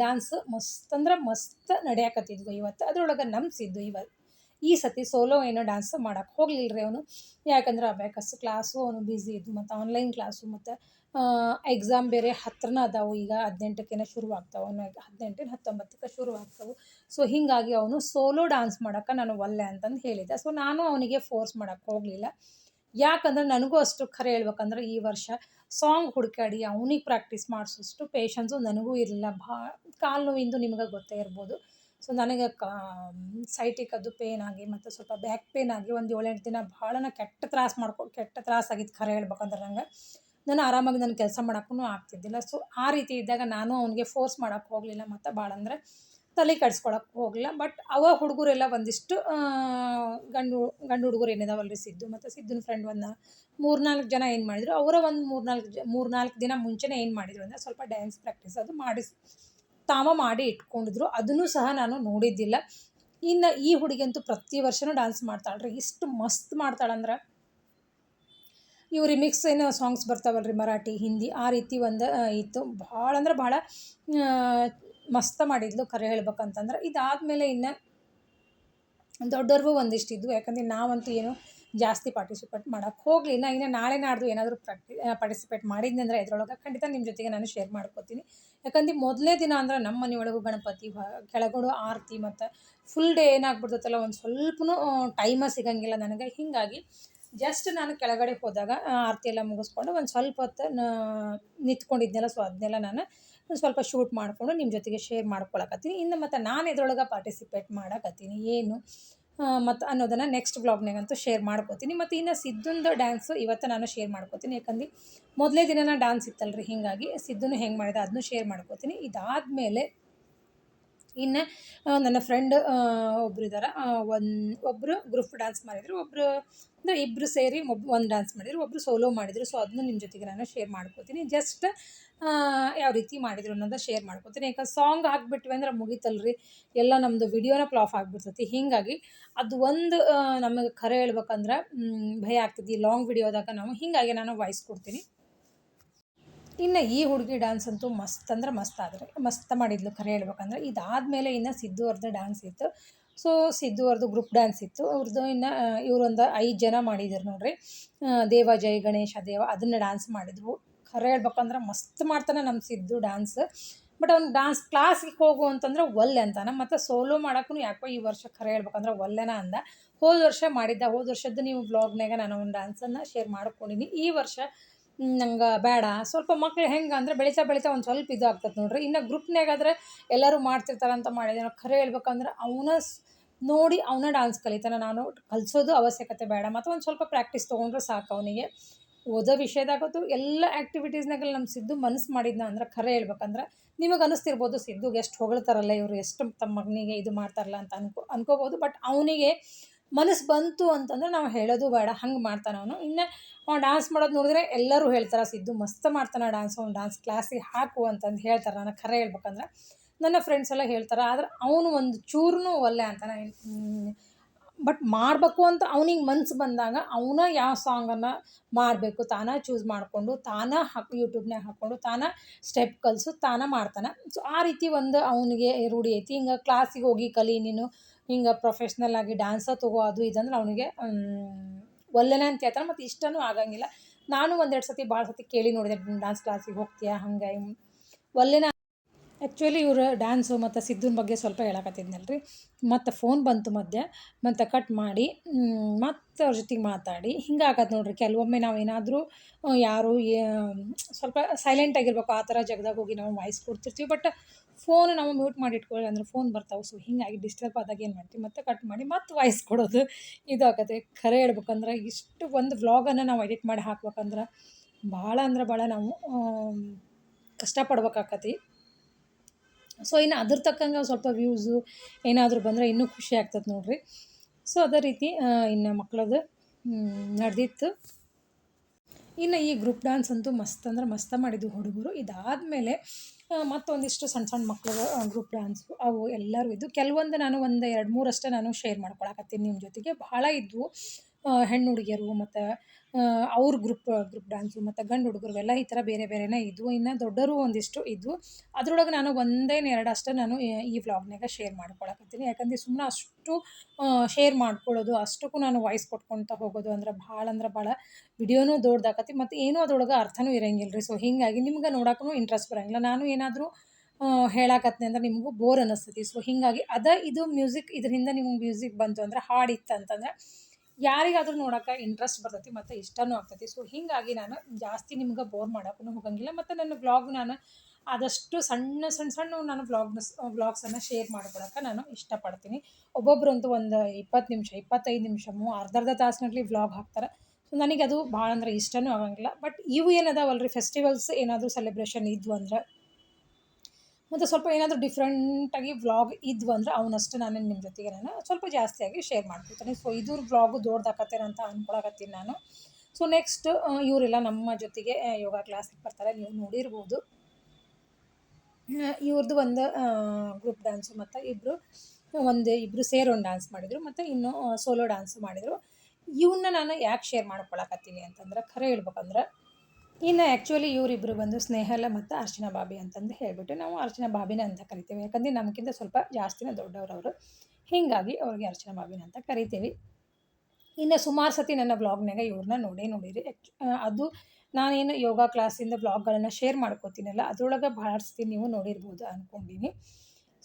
ಡ್ಯಾನ್ಸ್ ಮಸ್ತ್ ಅಂದ್ರೆ ಮಸ್ತ್ ನಡೆಯಕತ್ತಿದ್ವು ಇವತ್ತು. ಅದ್ರೊಳಗೆ ಸಿದ್ದು ಇವತ್ತು ಈ ಸತಿ ಸೋಲೋ ಏನೋ ಡ್ಯಾನ್ಸ್ ಮಾಡೋಕ್ಕೆ ಹೋಗಲಿಲ್ಲ ರೀ ಅವನು. ಯಾಕಂದ್ರೆ ಅಬ್ಯಾಕಸ್ ಕ್ಲಾಸು ಅವನು ಬ್ಯುಸಿ ಇದ್ದು ಮತ್ತು ಆನ್ಲೈನ್ ಕ್ಲಾಸು ಮತ್ತು ಎಕ್ಸಾಮ್ ಬೇರೆ ಹತ್ರನ ಅದಾವು. ಈಗ ಹದಿನೆಂಟಕ್ಕೇನೋ ಶುರು ಆಗ್ತಾವೆ ಅವನು ಹದಿನೆಂಟಿನ, ಹತ್ತೊಂಬತ್ತಕ್ಕೆ ಶುರು ಆಗ್ತಾವೆ ಸೊ ಹೀಗಾಗಿ ಅವನು ಸೋಲೋ ಡ್ಯಾನ್ಸ್ ಮಾಡೋಕ್ಕೆ ನಾನು ಒಲ್ಲೆ ಅಂತಂದು ಹೇಳಿದ್ದೆ. ಸೊ ನಾನು ಅವನಿಗೆ ಫೋರ್ಸ್ ಮಾಡೋಕ್ಕೆ ಹೋಗಲಿಲ್ಲ. ಯಾಕಂದ್ರೆ ನನಗೂ ಅಷ್ಟು ಖರೆ ಹೇಳ್ಬೇಕಂದ್ರೆ ಈ ವರ್ಷ ಸಾಂಗ್ ಹುಡುಕಾಡಿ ಅವನಿಗೆ ಪ್ರಾಕ್ಟೀಸ್ ಮಾಡಿಸೋಷ್ಟು ಪೇಷನ್ಸು ನನಗೂ ಇರಲಿಲ್ಲ. ಭಾ ಕಾಲು ನೋವಿಂದು ನಿಮ್ಗೆ ಗೊತ್ತೇ ಇರ್ಬೋದು. ಸೊ ನನಗೆ ಕಾ ಅದು ಪೇನ್ ಆಗಿ ಮತ್ತು ಸ್ವಲ್ಪ ಬ್ಯಾಕ್ ಪೇನ್ ಆಗಿ ಒಂದು ಏಳೆಂಟು ದಿನ ಭಾಳ ಕೆಟ್ಟ ತ್ರಾಸ ಮಾಡ್ಕೊ, ಕೆಟ್ಟ ತ್ರಾಸ ಆಗಿತ್ತು ಖರೆ ಹೇಳ್ಬೇಕಂದ್ರೆ ನಂಗೆ. ನಾನು ಆರಾಮಾಗಿ ನನ್ನ ಕೆಲಸ ಮಾಡೋಕ್ಕೂ ಆಗ್ತಿದ್ದಿಲ್ಲ. ಸೊ ಆ ರೀತಿ ಇದ್ದಾಗ ನಾನು ಅವನಿಗೆ ಫೋರ್ಸ್ ಮಾಡೋಕ್ಕೆ ಹೋಗಲಿಲ್ಲ ಮತ್ತು ಭಾಳ ಅಂದರೆ ತಲೆ ಕೆಡ್ಸ್ಕೊಳಕ್ಕೆ ಹೋಗಲ್ಲ ಬಟ್ ಅವ ಹುಡುಗರೆಲ್ಲ ಒಂದಿಷ್ಟು ಗಂಡು ಗಂಡು ಹುಡುಗರು ಏನಿದಾವಲ್ಲ ರೀ ಸಿದ್ದು ಮತ್ತು ಸಿದ್ದುನ ಫ್ರೆಂಡ್ ಒಂದು ಮೂರ್ನಾಲ್ಕು ಜನ ಏನು ಮಾಡಿದರು, ಅವರ ಒಂದು ಮೂರ್ನಾಲ್ಕು ಜ, ಮೂರ್ನಾಲ್ಕು ದಿನ ಮುಂಚೆನೇ ಏನು ಮಾಡಿದ್ರು ಅಂದರೆ ಸ್ವಲ್ಪ ಡ್ಯಾನ್ಸ್ ಪ್ರಾಕ್ಟೀಸ್ ಅದು ಮಾಡಿಸ್, ತಾಮ ಮಾಡಿ ಇಟ್ಕೊಂಡಿದ್ರು, ಅದನ್ನು ಸಹ ನಾನು ನೋಡಿದ್ದಿಲ್ಲ. ಇನ್ನು ಈ ಹುಡುಗಿ ಅಂತೂ ಪ್ರತಿ ವರ್ಷನೂ ಡ್ಯಾನ್ಸ್ ಮಾಡ್ತಾಳೆ ರೀ ಇಷ್ಟು ಮಸ್ತ್ ಮಾಡ್ತಾಳಂದ್ರೆ. ಇವು ರಿಮಿಕ್ಸ್ ಏನು ಸಾಂಗ್ಸ್ ಬರ್ತಾವಲ್ರಿ ಮರಾಠಿ, ಹಿಂದಿ, ಆ ರೀತಿ ಒಂದು ಇತ್ತು. ಭಾಳ ಅಂದ್ರೆ ಭಾಳ ಮಸ್ತ್ ಮಾಡಿದ್ಲು ಕರೆ ಹೇಳ್ಬೇಕಂತಂದ್ರೆ. ಇದಾದಮೇಲೆ ಇನ್ನು ದೊಡ್ಡವ್ರಿಗೂ ಒಂದಿಷ್ಟು ಇದ್ವು. ಯಾಕಂದರೆ ನಾವಂತೂ ಏನು ಜಾಸ್ತಿ ಪಾರ್ಟಿಸಿಪೇಟ್ ಮಾಡೋಕ್ಕೆ ಹೋಗಲಿಲ್ಲ. ಇನ್ನು ನಾಳೆ ನಾಡ್ದು ಏನಾದರೂ ಪ್ರಾಕ್ಟಿ ಪಾರ್ಟಿಸಿಪೇಟ್ ಮಾಡಿದ್ನಿ ಅಂದರೆ ಇದ್ರೊಳಗೆ ಖಂಡಿತ ನಿಮ್ಮ ಜೊತೆಗೆ ನಾನು ಶೇರ್ ಮಾಡ್ಕೋತೀನಿ. ಯಾಕಂದ್ರೆ ಮೊದಲೇ ದಿನ ಅಂದ್ರೆ ನಮ್ಮ ಮನೆಯೊಳಗೂ ಗಣಪತಿ ಕೆಳಗಡೆ ಆರತಿ ಮತ್ತು ಫುಲ್ ಡೇ ಏನಾಗ್ಬಿಡ್ತೈತಲ್ಲ, ಒಂದು ಸ್ವಲ್ಪನು ಟೈಮ ಸಿಗಂಗಿಲ್ಲ ನನಗೆ. ಹೀಗಾಗಿ ಜಸ್ಟ್ ನಾನು ಕೆಳಗಡೆ ಹೋದಾಗ ಆರತಿ ಎಲ್ಲ ಮುಗಿಸ್ಕೊಂಡು ಒಂದು ಸ್ವಲ್ಪ ಹೊತ್ತು ನಿಂತ್ಕೊಂಡಿದ್ನೆಲ್ಲ. ಸೊ ಅದನ್ನೆಲ್ಲ ನಾನು ಸ್ವಲ್ಪ ಶೂಟ್ ಮಾಡಿಕೊಂಡು ನಿಮ್ಮ ಜೊತೆಗೆ ಶೇರ್ ಮಾಡ್ಕೊಳಕತ್ತೀನಿ. ಇನ್ನು ಮತ್ತು ನಾನು ಇದ್ರೊಳಗೆ ಪಾರ್ಟಿಸಿಪೇಟ್ ಮಾಡಕತ್ತೀನಿ. ಏನು? ಮತ್ತು ಅನ್ನೋದನ್ನು ನೆಕ್ಸ್ಟ್ ಬ್ಲಾಗ್ನಾಗಂತೂ ಶೇರ್ ಮಾಡ್ಕೋತೀನಿ. ಮತ್ತು ಇನ್ನು ಸಿದ್ದುಂದು ಡ್ಯಾನ್ಸು ಇವತ್ತು ನಾನು ಶೇರ್ ಮಾಡ್ಕೋತೀನಿ. ಯಾಕಂದ್ರೆ ಮೊದಲೇ ದಿನನ ಡ್ಯಾನ್ಸ್ ಇತ್ತಲ್ಲ ರೀ ಹೀಗಾಗಿ ಸಿದ್ದುನು ಹೆಂಗೆ ಮಾಡಿದೆ ಅದನ್ನು ಶೇರ್ ಮಾಡ್ಕೋತೀನಿ. ಇದಾದಮೇಲೆ ಇನ್ನು ನನ್ನ ಫ್ರೆಂಡ್ ಒಬ್ರು ಇದ್ದಾರೆ ಒಂದು ಒಬ್ಬರು ಗ್ರೂಪ್ ಡ್ಯಾನ್ಸ್ ಮಾಡಿದರು ಒಬ್ಬರು ಅಂದರೆ ಇಬ್ಬರು ಸೇರಿ ಒಬ್ಬ ಒಂದು ಡ್ಯಾನ್ಸ್ ಮಾಡಿದರು ಒಬ್ಬರು ಸೋಲೋ ಮಾಡಿದರು. ಸೊ ಅದನ್ನು ನಿಮ್ಮ ಜೊತೆಗೆ ನಾನು ಶೇರ್ ಮಾಡ್ಕೋತೀನಿ. ಜಸ್ಟ್ ಯಾವ ರೀತಿ ಮಾಡಿದರು ಅನ್ನೋದು ಶೇರ್ ಮಾಡ್ಕೋತೀನಿ. ಯಾಕಂದ್ರೆ ಸಾಂಗ್ ಹಾಕ್ಬಿಟ್ವಿ ಅಂದ್ರೆ ಮುಗೀತಲ್ರಿ. ಎಲ್ಲ ನಮ್ಮದು ವಿಡಿಯೋನ ಪ್ಲಾಫ್ ಆಗಿಬಿಡ್ತೈತಿ. ಹೀಗಾಗಿ ಅದು ಒಂದು ನಮಗೆ ಖರೆ ಹೇಳ್ಬೇಕಂದ್ರೆ ಭಯ ಆಗ್ತೈತಿ. ಲಾಂಗ್ ವಿಡಿಯೋದಾಗ ನಾವು ಹೀಗಾಗಿ ನಾನು ವಾಯ್ಸ್ ಕೊಡ್ತೀನಿ. ಇನ್ನು ಈ ಹುಡುಗಿ ಡ್ಯಾನ್ಸ್ ಅಂತೂ ಮಸ್ತ್ ಅಂದ್ರೆ ಮಸ್ತ್ ಆದರೆ, ಮಸ್ತ್ ಮಾಡಿದ್ಲು ಖರೆ ಹೇಳ್ಬೇಕಂದ್ರೆ. ಇದಾದಮೇಲೆ ಇನ್ನು ಸಿದ್ದು ಅವ್ರದ್ದು ಡ್ಯಾನ್ಸ್ ಇತ್ತು. ಸೊ ಸಿದ್ದು ಅವ್ರದ್ದು ಗ್ರೂಪ್ ಡ್ಯಾನ್ಸ್ ಇತ್ತು. ಅವ್ರದ್ದು ಇನ್ನು ಇವರೊಂದು ಐದು ಜನ ಮಾಡಿದ್ರು ನೋಡ್ರಿ. ದೇವ ಜೈ ಗಣೇಶ ದೇವ ಅದನ್ನು ಡ್ಯಾನ್ಸ್ ಮಾಡಿದ್ರು ಖರೆ ಹೇಳ್ಬೇಕಂದ್ರೆ ಮಸ್ತ್ ಮಾಡ್ತಾನೆ ನಮ್ಮ ಸಿದ್ದು ಡ್ಯಾನ್ಸ್ ಬಟ್ ಅವ್ನು ಡ್ಯಾನ್ಸ್ ಕ್ಲಾಸಿಗೆ ಹೋಗು ಅಂತಂದ್ರೆ ಒಲ್ಲೆ ಅಂತಾನೆ. ಮತ್ತು ಸೋಲೋ ಮಾಡೋಕ್ಕೂ ಯಾಕೋ ಈ ವರ್ಷ ಖರೆ ಹೇಳ್ಬೇಕಂದ್ರೆ ಒಲ್ಲೆನ ಅಂದ. ಹೋದ ವರ್ಷ ಮಾಡಿದ್ದ, ಹೋದ ವರ್ಷದ್ದು ನೀವು ಬ್ಲಾಗ್ನಾಗ ನಾನು ಒಂದು ಡ್ಯಾನ್ಸನ್ನು ಶೇರ್ ಮಾಡ್ಕೊಂಡಿನಿ. ಈ ವರ್ಷ ನಂಗೆ ಬೇಡ. ಸ್ವಲ್ಪ ಮಕ್ಳು ಹೆಂಗೆ ಅಂದ್ರೆ ಬೆಳಿತಾ ಬೆಳಿತಾ ಒಂದು ಸ್ವಲ್ಪ ಇದು ಆಗ್ತದೆ ನೋಡ್ರಿ. ಇನ್ನು ಗ್ರೂಪ್ನಾಗಾದ್ರೆ ಎಲ್ಲರೂ ಮಾಡ್ತಿರ್ತಾರೆ ಅಂತ ಮಾಡಿದೆ ನಾವು ಖರೆ ಹೇಳ್ಬೇಕಂದ್ರೆ ಅವನ ನೋಡಿ ಅವನ ಡ್ಯಾನ್ಸ್ ಕಲಿತಾನೆ ನಾನು. ಕಲಿಸೋದು ಅವಶ್ಯಕತೆ ಬೇಡ. ಮತ್ತು ಒಂದು ಸ್ವಲ್ಪ ಪ್ರಾಕ್ಟೀಸ್ ತೊಗೊಂಡ್ರೆ ಸಾಕು ಅವನಿಗೆ. ಓದೋ ವಿಷಯದಾಗತ್ತು ಎಲ್ಲ ಆ್ಯಕ್ಟಿವಿಟೀಸ್ನಾಗೆಲ್ಲ ನಮ್ಮ ಸಿದ್ದು ಮನಸ್ಸು ಮಾಡಿದ್ನ ಅಂದ್ರೆ ಖರೆ ಹೇಳ್ಬೇಕಂದ್ರೆ ನಿಮಗೆ ಅನಿಸ್ತಿರ್ಬೋದು. ಸಿದ್ದುಗೆ ಎಷ್ಟು ಹೊಗಳ್ತಾರಲ್ಲ ಇವರು, ಎಷ್ಟು ತಮ್ಮ ಮಗನಿಗೆ ಇದು ಮಾಡ್ತಾರಲ್ಲ ಅಂತ ಅನ್ಕೋ, ಅನ್ಕೋಬೋದು. ಬಟ್ ಅವನಿಗೆ ಮನಸ್ಸು ಬಂತು ಅಂತಂದ್ರೆ ನಾವು ಹೇಳೋದು ಬೇಡ, ಹಂಗೆ ಮಾಡ್ತಾನೆ ಅವನು. ಇನ್ನು ಅವ್ನು ಡ್ಯಾನ್ಸ್ ಮಾಡೋದು ನೋಡಿದ್ರೆ ಎಲ್ಲರೂ ಹೇಳ್ತಾರೆ, ಸಿದ್ದು ಮಸ್ತ್ ಮಾಡ್ತಾನೆ ಡ್ಯಾನ್ಸ್ ಅವ್ನು ಡ್ಯಾನ್ಸ್ ಕ್ಲಾಸಿಗೆ ಹಾಕು ಅಂತಂದು ಹೇಳ್ತಾರೆ. ನನಗೆ ಖರೆ ಹೇಳ್ಬೇಕಂದ್ರೆ ನನ್ನ ಫ್ರೆಂಡ್ಸ್ ಎಲ್ಲ ಹೇಳ್ತಾರೆ, ಆದ್ರೆ ಅವನು ಒಂದು ಚೂರು ಒಲ್ಲೆ ನಾನು ಬಟ್ ಮಾಡಬೇಕು ಅಂತ ಅವನಿಗೆ ಮನ್ಸು ಬಂದಾಗ ಅವನ ಯಾವ ಸಾಂಗನ್ನು ಮಾಡಬೇಕು, ತಾನೇ ಚೂಸ್ ಮಾಡಿಕೊಂಡು, ತಾನೇ ಹಾಕಿ ಯೂಟ್ಯೂಬ್ನಾಗ ಹಾಕ್ಕೊಂಡು ತಾನೇ ಸ್ಟೆಪ್ ಕಲಿಸು, ತಾನೇ ಮಾಡ್ತಾನೆ. ಸೊ ಆ ರೀತಿ ಒಂದು ಅವನಿಗೆ ರೂಢಿ ಐತಿ. ಹಿಂಗೆ ಕ್ಲಾಸಿಗೆ ಹೋಗಿ ಕಲಿ ನೀನು ಹಿಂಗೆ ಪ್ರೊಫೆಷ್ನಲ್ ಆಗಿ ಡ್ಯಾನ್ಸ ತಗೋ, ಅದು ಇದಂದ್ರೆ ಅವನಿಗೆ ಒಲ್ಲೆನೆ ಅಂತ ಹೇಳ್ತಾರೆ ಮತ್ತು ಇಷ್ಟನೂ ಆಗಂಗಿಲ್ಲ. ನಾನು ಒಂದೆರಡು ಸತಿ ಭಾಳ ಸತಿ ಕೇಳಿ ನೋಡಿದೆ ಡ್ಯಾನ್ಸ್ ಕ್ಲಾಸಿಗೆ ಹೋಗ್ತೀಯಾ ಹಂಗೆ. ಒಲ್ಲೆನ ಆ್ಯಕ್ಚುಲಿ ಇವರು ಡ್ಯಾನ್ಸು ಮತ್ತು ಸಿದ್ಧನ ಬಗ್ಗೆ ಸ್ವಲ್ಪ ಹೇಳಕತ್ತಿದ್ನಲ್ಲ ರೀ ಮತ್ತು ಫೋನ್ ಬಂತು ಮಧ್ಯೆ, ಮತ್ತು ಕಟ್ ಮಾಡಿ ಮತ್ತು ಅವ್ರ ಜೊತೆಗೆ ಮಾತಾಡಿ, ಹಿಂಗೆ ಆಗತ್ತೆ ನೋಡ್ರಿ. ಕೆಲವೊಮ್ಮೆ ನಾವು ಏನಾದರೂ ಯಾರು ಸ್ವಲ್ಪ ಸೈಲೆಂಟ್ ಆಗಿರ್ಬೇಕು, ಆ ಥರ ಜಗದಾಗ ಹೋಗಿ ನಾವು ವಾಯ್ಸ್ ಕೊಡ್ತಿರ್ತೀವಿ. ಬಟ್ ಫೋನ್ ನಾವು ಮ್ಯೂಟ್ ಮಾಡಿ ಇಟ್ಕೊಳ್ಳಿ ಅಂದ್ರೆ ಫೋನ್ ಬರ್ತಾವೆ. ಸೊ ಹಿಂಗಾಗಿ ಡಿಸ್ಟರ್ಬ್ ಆದಾಗ ಏನು ಮಾಡ್ತೀವಿ? ಮತ್ತೆ ಕಟ್ ಮಾಡಿ, ಮತ್ತೆ ವಾಯ್ಸ್ ಕೊಡೋದು. ಇದು ಆಗತ್ತೆ ಖರೆ ಹೇಳ್ಬೇಕಂದ್ರೆ, ಇಷ್ಟು ಒಂದು ವ್ಲಾಗನ್ನು ನಾವು ಎಡಿಟ್ ಮಾಡಿ ಹಾಕ್ಬೇಕಂದ್ರೆ, ಭಾಳ ಅಂದ್ರೆ ಭಾಳ ನಾವು ಕಷ್ಟಪಡ್ಬೇಕಾಕತಿ ಸೊ ಇನ್ನು ಅದ್ರ ತಕ್ಕಂಗೆ ಸ್ವಲ್ಪ ವ್ಯೂಸು ಏನಾದರೂ ಬಂದರೆ ಇನ್ನೂ ಖುಷಿ ಆಗ್ತದೆ ನೋಡಿರಿ. ಸೊ ಅದೇ ರೀತಿ ಇನ್ನು ಮಕ್ಕಳದು ನಡೆದಿತ್ತು. ಇನ್ನು ಈ ಗ್ರೂಪ್ ಡ್ಯಾನ್ಸ್ ಅಂತೂ ಮಸ್ತ್ ಅಂದ್ರೆ ಮಸ್ತ ಮಾಡಿದ್ದು ಹುಡುಗರು. ಇದಾದಮೇಲೆ ಮತ್ತೊಂದಿಷ್ಟು ಸಣ್ಣ ಸಣ್ಣ ಮಕ್ಕಳು ಗ್ರೂಪ್ ಡ್ಯಾನ್ಸು ಅವು ಎಲ್ಲರೂ ಇದ್ದು. ಕೆಲವೊಂದು ನಾನು ಒಂದು ಎರಡು ಮೂರಷ್ಟೇ ನಾನು ಶೇರ್ ಮಾಡ್ಕೊಳಕತ್ತೀನಿ ನಿಮ್ಮ ಜೊತೆಗೆ. ಭಾಳ ಇದ್ವು ಹೆಣ್ಣು ಹುಡುಗಿಯರು ಮತ್ತು ಅವ್ರ ಗ್ರೂಪ್ ಗ್ರೂಪ್ ಡ್ಯಾನ್ಸು ಮತ್ತು ಗಂಡು ಎಲ್ಲ ಈ ಥರ ಬೇರೆ ಬೇರೆನೇ ಇದ್ವು. ಇನ್ನು ದೊಡ್ಡವರು ಒಂದಿಷ್ಟು ಇದ್ವು. ಅದ್ರೊಳಗೆ ನಾನು ಒಂದೇನು ಎರಡು ಅಷ್ಟೇ ನಾನು ಈ- ವ್ಲಾಗ್ನಾಗ ಶೇರ್ ಮಾಡ್ಕೊಳಕತ್ತೀನಿ. ಯಾಕಂದ್ರೆ ಸುಮ್ಮನೆ ಅಷ್ಟು ಶೇರ್ ಮಾಡ್ಕೊಳ್ಳೋದು, ಅಷ್ಟಕ್ಕೂ ನಾನು ವಾಯ್ಸ್ ಕೊಟ್ಕೊಳ್ತಾ ಹೋಗೋದು ಅಂದ್ರೆ ಭಾಳ ಅಂದ್ರೆ ಭಾಳ ವಿಡಿಯೋನೂ ದೊಡ್ಡದಾಕತಿ ಮತ್ತು ಏನೂ ಅದ್ರೊಳಗೆ ಅರ್ಥನೂ ಇರಂಗಿಲ್ಲ ರೀ ಸೊ ಹೀಗಾಗಿ ನಿಮ್ಗೆ ನೋಡೋಕ್ಕೂ ಇಂಟ್ರೆಸ್ಟ್ ಬರಂಗಿಲ್ಲ. ನಾನು ಏನಾದರೂ ಹೇಳಾಕತ್ತೆ ಅಂದ್ರೆ ನಿಮಗೂ ಬೋರ್ ಅನ್ನಿಸ್ತೈತಿ ಸೊ ಹೀಗಾಗಿ ಅದ ಇದು ಮ್ಯೂಸಿಕ್ ಇದರಿಂದ ನಿಮ್ಗೆ ಮ್ಯೂಸಿಕ್ ಬಂತು ಅಂದ್ರೆ ಹಾಡಿತ್ತು ಅಂತಂದ್ರೆ ಯಾರಿಗಾದ್ರೂ ನೋಡೋಕೆ ಇಂಟ್ರೆಸ್ಟ್ ಬರ್ತೈತಿ ಮತ್ತು ಇಷ್ಟನೂ ಆಗ್ತೈತಿ. ಸೊ ಹೀಗಾಗಿ ನಾನು ಜಾಸ್ತಿ ನಿಮ್ಗೆ ಬೋರ್ ಮಾಡೋಕ್ಕೂ ಹೋಗಂಗಿಲ್ಲ. ಮತ್ತು ನನ್ನ ಬ್ಲಾಗ್ ನಾನು ಆದಷ್ಟು ಸಣ್ಣ ಸಣ್ಣ ಸಣ್ಣ ನಾನು ವ್ಲಾಗ್ನ ವ್ಲಾಗ್ಸನ್ನು ಶೇರ್ ಮಾಡ್ಕೊಳಕ್ಕೆ ನಾನು ಇಷ್ಟಪಡ್ತೀನಿ. ಒಬ್ಬೊಬ್ಬರಂತೂ ಒಂದು ಇಪ್ಪತ್ತು ನಿಮಿಷ, ಇಪ್ಪತ್ತೈದು ನಿಮಿಷ ಅರ್ಧ ಅರ್ಧ ತಾಸಿನಲ್ಲಿ ವ್ಲಾಗ್ ಹಾಕ್ತಾರೆ. ಸೊ ನನಗೆ ಅದು ಭಾಳ ಅಂದ್ರೆ ಇಷ್ಟನೂ ಆಗಂಗಿಲ್ಲ. ಬಟ್ ಇವು ಏನದಾವಲ್ಲ ರೀ ಫೆಸ್ಟಿವಲ್ಸ್ ಏನಾದರೂ ಸೆಲೆಬ್ರೇಷನ್ ಇದ್ವು ಅಂದ್ರೆ? ಮತ್ತು ಸ್ವಲ್ಪ ಏನಾದರೂ ಡಿಫ್ರೆಂಟಾಗಿ ವ್ಲಾಗ್ ಇದ್ವು ಅಂದರೆ ಅವನಷ್ಟು ನಾನು ನಿಮ್ಮ ಜೊತೆಗೆ ನಾನು ಸ್ವಲ್ಪ ಜಾಸ್ತಿಯಾಗಿ ಶೇರ್ ಮಾಡ್ಕೊತೀನಿ ಸೊ ಇದ್ರ ವ್ಲಾಗು ದೊಡ್ಡದಾಕತ್ತೇನೆ ಅಂತ ಅಂದ್ಕೊಳಕತ್ತೀನಿ ನಾನು. ಸೊ ನೆಕ್ಸ್ಟ್ ಇವರೆಲ್ಲ ನಮ್ಮ ಜೊತೆಗೆ ಯೋಗ ಕ್ಲಾಸಿಗೆ ಬರ್ತಾರೆ. ನೀವು ನೋಡಿರ್ಬೋದು. ಇವ್ರದ್ದು ಒಂದು ಗ್ರೂಪ್ ಡ್ಯಾನ್ಸು ಮತ್ತು ಇಬ್ಬರು ಒಂದು ಇಬ್ಬರು ಸೇರಿ ಒಂದು ಡ್ಯಾನ್ಸ್ ಮಾಡಿದರು ಮತ್ತು ಇನ್ನೂ ಸೋಲೋ ಡ್ಯಾನ್ಸ್ ಮಾಡಿದರು. ಇವನ್ನ ನಾನು ಯಾಕೆ ಶೇರ್ ಮಾಡ್ಕೊಳಕತ್ತೀನಿ ಅಂತಂದ್ರೆ, ಖರೆ ಹೇಳ್ಬೇಕಂದ್ರೆ ಇನ್ನು ಆ್ಯಕ್ಚುಲಿ ಇವರಿಬ್ಬರು ಬಂದು ಸ್ನೇಹಲ ಮತ್ತು ಅರ್ಚನ ಬಾಬಿ ಅಂತಂದು ಹೇಳಿಬಿಟ್ಟು ನಾವು ಅರ್ಚನ ಬಾಬಿನ ಅಂತ ಕರಿತೀವಿ. ಯಾಕಂದರೆ ನಮಗಿಂತ ಸ್ವಲ್ಪ ಜಾಸ್ತಿನೇ ದೊಡ್ಡವರು ಅವರು ಹೀಗಾಗಿ ಅವ್ರಿಗೆ ಅರ್ಚನ ಬಾಬಿನ ಅಂತ ಕರಿತೀವಿ. ಇನ್ನು ಸುಮಾರು ಸತಿ ನನ್ನ ಬ್ಲಾಗ್ನಾಗ ಇವ್ರನ್ನ ನೋಡೇ ನೋಡಿರಿ. ಅದು ನಾನೇನು ಯೋಗ ಕ್ಲಾಸಿಂದ ಬ್ಲಾಗ್ಗಳನ್ನು ಶೇರ್ ಮಾಡ್ಕೋತೀನಲ್ಲ, ಅದರೊಳಗೆ ಭಾಳ ಸತಿ ನೀವು ನೋಡಿರ್ಬೋದು ಅಂದ್ಕೊಂಡೀನಿ